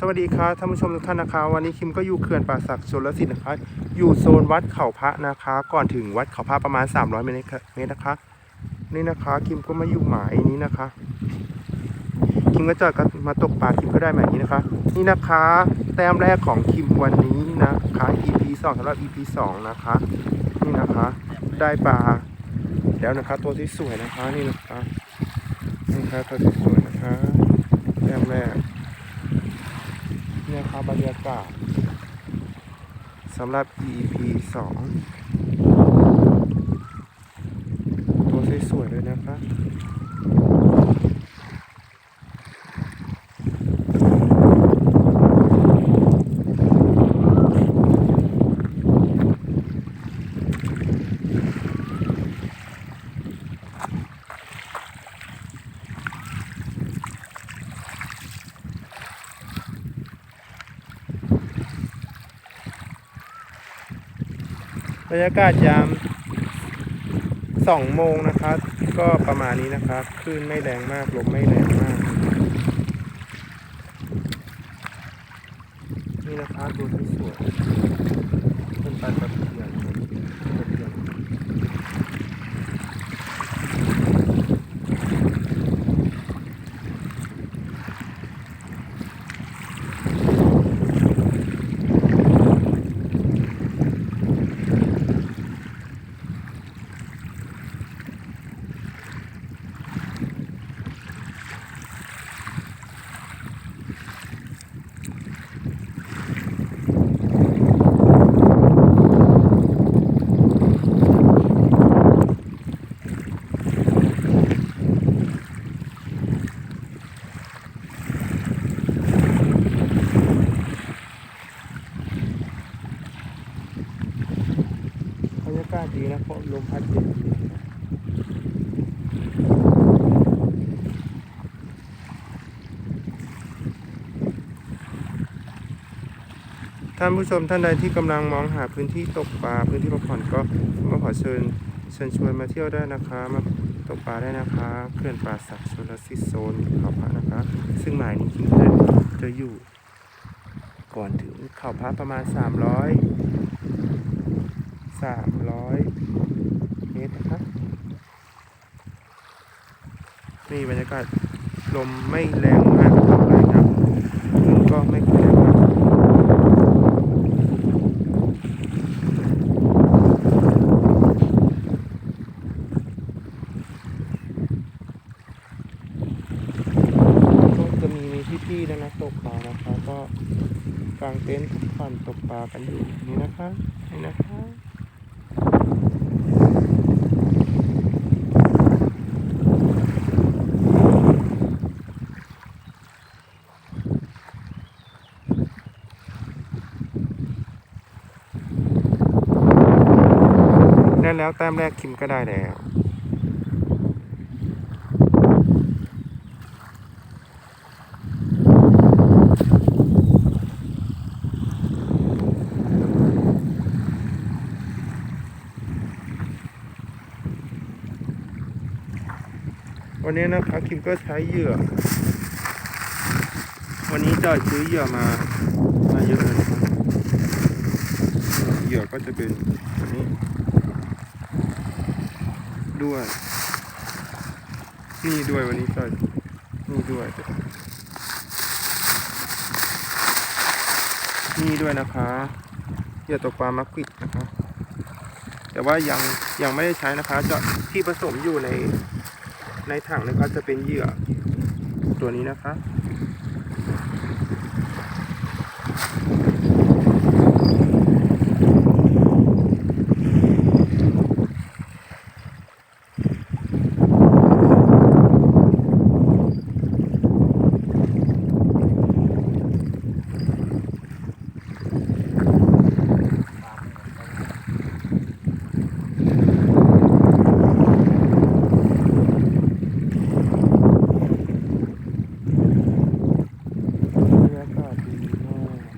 สวัสดีครับท่านผู้ชมทุกท่านนะคะ วันนี้คิมก็อยู่เขื่อนป่าศักดิ์ชลสิทธิ์นะคะ อยู่โซนวัดเขาพระนะคะ ก่อนถึงวัดเขาพระประมาณ 300 เมตรนะคะ นี่นะคะคิมก็มาอยู่หมายนี้นะคะ คิมก็จะมาตกปลาคิมก็ได้หมายนี้นะคะ นี่นะคะ แต้มแรกของคิมวันนี้นะคะ EP 2สำหรับ EP 2 นะคะ นี่นะคะ ได้ปลาแล้วนะคะ ตัวที่สวยนะคะนี่นะคะนี่นะคะตัวที่สวยนะคะแต้มแรก เนี่ย ครับบรรยาสำหรับ EP 2 ตัวสวยๆเลยนะครับ บรรยากาศยาม2โมงนะครับ ก็ประมาณนี้นะครับคลื่นไม่แรงมากลมไม่แรงมาก นี่นะครับดูที่สวยเป็นปลาตะเพียนตะเพียนบรรยากาศดี นะเพราะลมพัดเย็นท่านผู้ชมท่านใดที่กำลังมองหาพื้นที่ตกปลาพื้นที่พักผ่อนก็มาขอเชิญเชิญชวนมาเที่ยวได้นะคะมาตกปลาได้นะคะเขื่อนป่าศักดิ์ชลสิทธิ์โซนเขาพระนะคะ ซึ่งหมายนี้จริงๆจะอยู่ ก่อนถึงเขาพระประมาณ 300 300 เมตรนะครับ นี่บรรยากาศลมไม่แรงมากเท่าไหร่นะคลื่นก็ไม่แรงมากก็จะมีมีพี่ๆนะนะตกปลานะคะก็กางเต็นท์ผ่อนตกปลากันอยู่นี่นะคะนี่นะคะ ได้แล้วแต้มแรกคิมก็ได้แล้ววันนี้นะครับคิมก็ใช้เหยื่อ วันนี้จอยซื้อเหยื่อมา มาเยอะเลยนะครับ เหยื่อก็จะเป็นตัวนี้ ด้วย นี่ด้วยวันนี้จอยนี่ด้วย นี่ด้วยนะคะเหยื่อตกปลามักควิดนะคะ แต่ว่ายังยังไม่ได้ใช้นะคะ จะที่ผสมอยู่ในในถังนี่ก็จะเป็นเหยื่อตัวนี้นะคะ บรรยากาศดีมาก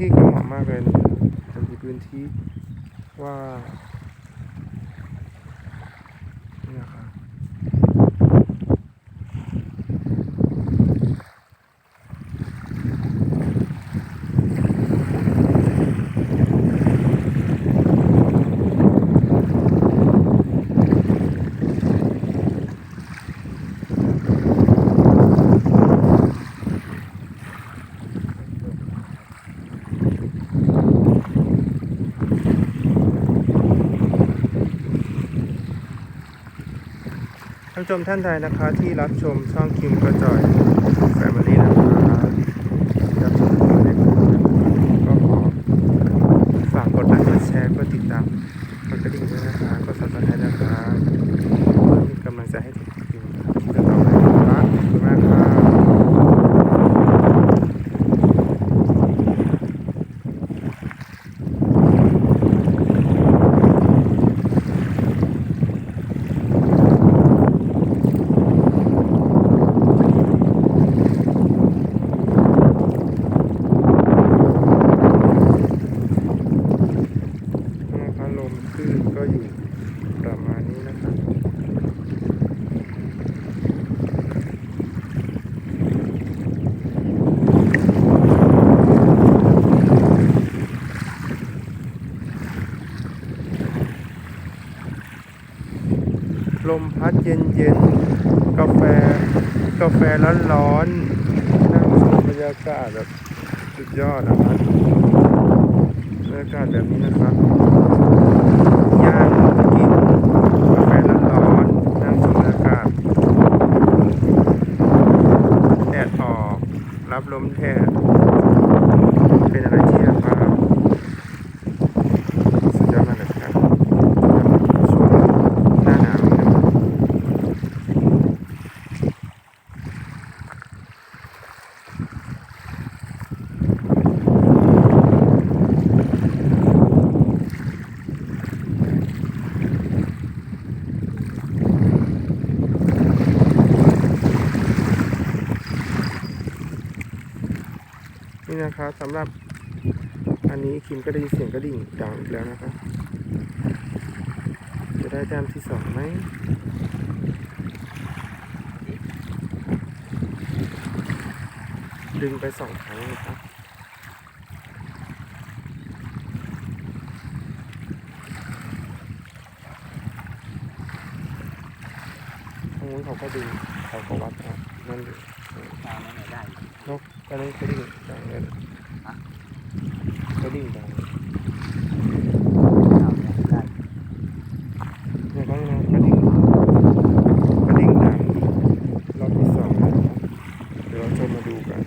ที่ก็เหมาะมากเลยนะมันมีพื้นที่ ว่างนี่นะครับ ท่าน ผู้ชมท่านใดนะคะที่รับชมช่องคิมกระจอยแฟมิลี่นะคะรับชมกันได้ก็ขอฝากกดไลค์กดแชร์กดติดตามกดกระดิ่งด้วยนะคะกดซับสไครต์นะคะเพื่อมีกำลังใจให้ถึงคิมที่จะต่อไปนะคะขอบคุณมากค่ะนะคะลมคลื่นก็อยู่ประมาณนี้นะคะลมพัด เย็นเย็นๆกาแฟ กาแฟร้อนร้อนๆนั่งชมบรรยากาศแบบสุดยอดนะครับรรยากาศแบบนี้นะครับ ย่างกินกาแฟร้อนๆนั่งสูดอากาศแดดออก รับลมแดดเป็นอะไรที่แบบว่าสุดยอดมากเลยครับช่วงหน้าหนาวนี่นะครับ นี่นะครับสำหรับอันนี้คิมก็ได้ยินเสียงกระดิ่งดังอีกแล้วนะครับ จะได้แต้มที่สองไหมดึงไปสองครั้งนะครับทางนู้นเขาก็ดึงเขาก็วัดเอานั่นอยู่ตามไม่ได้นกตอนนั้นกระดิ่งดังเลยกระดิ่งดังตามได้เนี่ยก็นะก ระดิ่งกระดิ่งดังรอบที่สองแล้วนะครับเดี๋ยวเราจะมาดูกัน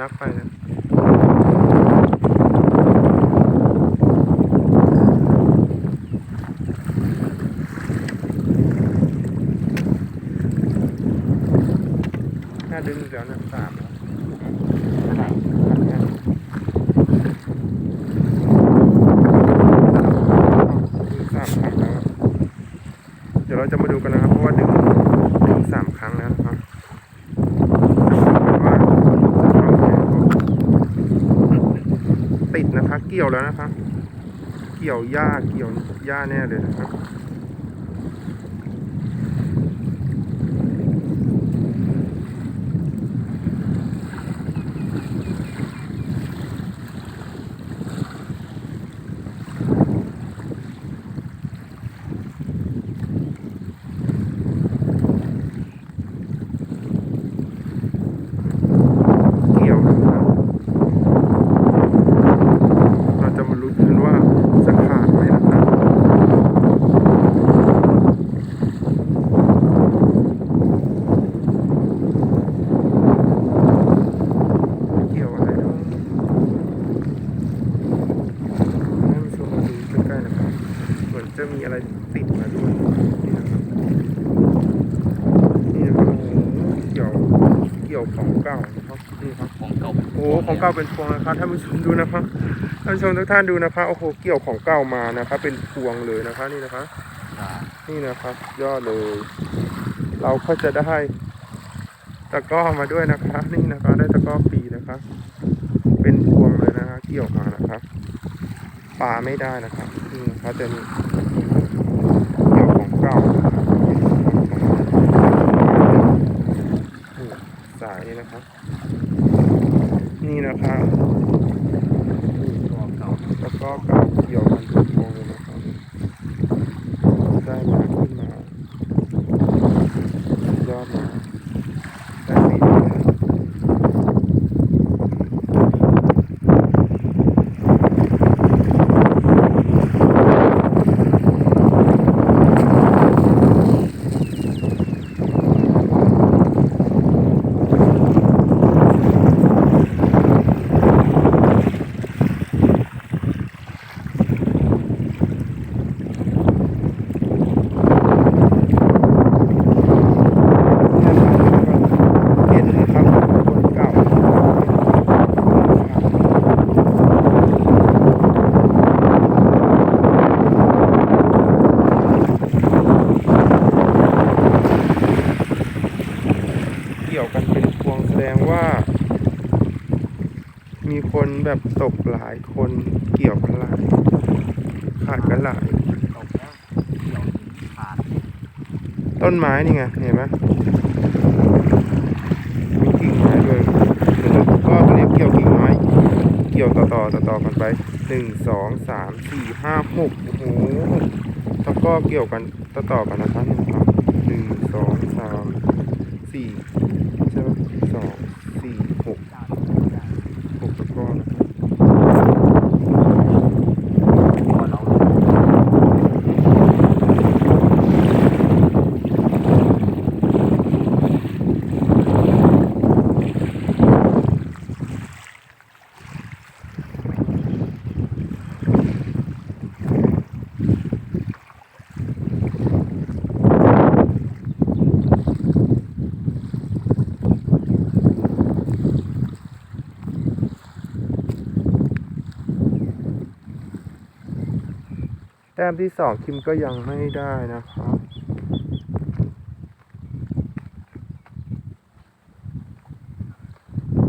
นัขไปนะน่าดึงเสียวนะสามแล้วเดี๋ยวเราจะมาดูกันนะครับ เกี่ยวแล้วนะคะเกี่ยวหญ้าเกี่ยวหญ้าแน่เลยนะครับ เกี่ยวนะครับเราจะมาลุ้นกันว่าจะขาดไหมนะครับ เกี่ยวอะไรเนาะให้ผู้ชมมาดูใกล้ๆนะครับ เหมือน จะมีอะไรติดมาด้วยนี่นะครับนี่นะครับโอ้โหเกี่ยวเกี่ยวของเก่านะครับนี่ครับของเก่าโอ้โหของเก่าเป็นพวงนะครับท่านผู้ชมดูนะครับท่านผู้ชมทุกท่านดูนะครับโอ้โหเกี่ยวของเก่ามานะครับเป็นพวงเลยนะครับนี่นะครับอ่านี่นะครับยอดเลย เราก็จะได้ตะกร้อมาด้วยนะคะนี่นะครับได้ตะกร้อปีนะครับเป็นพวงเลยนะฮะเกี่ยวมานะครับปลาไม่ได้นะครับนี่นะครับจะมีเกี่ยวของเก่านะครับนี่สายนะครับ นี่นะครับ ตัวเก่า แล้วก็เก่าเกี่ยวกันเป็นพวงเลยนะครับได้มาขึ้นมา ยอดนะได้ปีนี้เห็นเลยครับคนเก่าเกี่ยวกันเป็นพวงแสดงว่า มีคนแบบตก หลายคนเกี่ยวกันหลายขาดกันหลายต้นไม้นี่ไงเห็นไหมมีกิ่งไม้ด้วยเดี๋ยวเราก็ตัวนี้เกี่ยวกิ่งไม้เกี่ยวต่อต่อต่อต่อกันไปหนึ่งสองสามสี่ห้าหกโอ้โหแล้วก็เกี่ยวกันต่อต่อกันนะครับหนึ่งสองสามสี่ใช่ไหมสองสี่หกหกตะกร้อนะครับ ตัวเรา แต้มที่สองคิมก็ยังไม่ได้นะครับ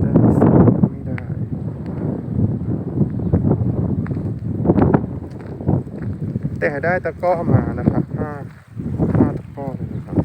แต่ไม่ได้แต่ได้ตะก้อมานะครับห้าห้าตะกร้อเลยนะครับ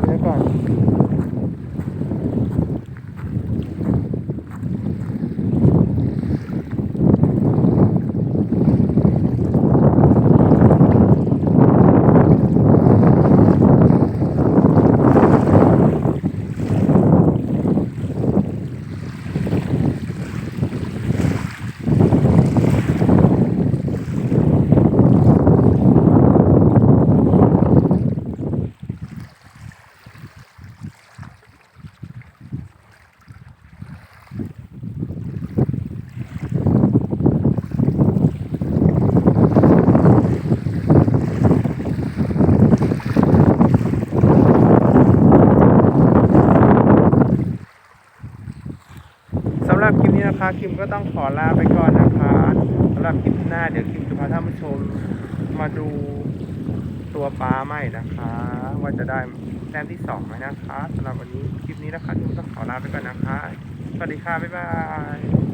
บรรยากาศ สำหรับ ค่ะคะคิมก็ต้องขอลาไปก่อนนะคะสำหรับคลิปหน้าเดี๋ยวคิมจะพาท่านผู้ชมมาดูตัวปลาใหม่นะคะ ว่าจะได้แต้มที่สองไหมนะคะสำหรับวันนี้คลิปนี้นะคะคิมต้องขอลาไปก่อนนะคะ สวัสดีค่ะ บ๊ายบาย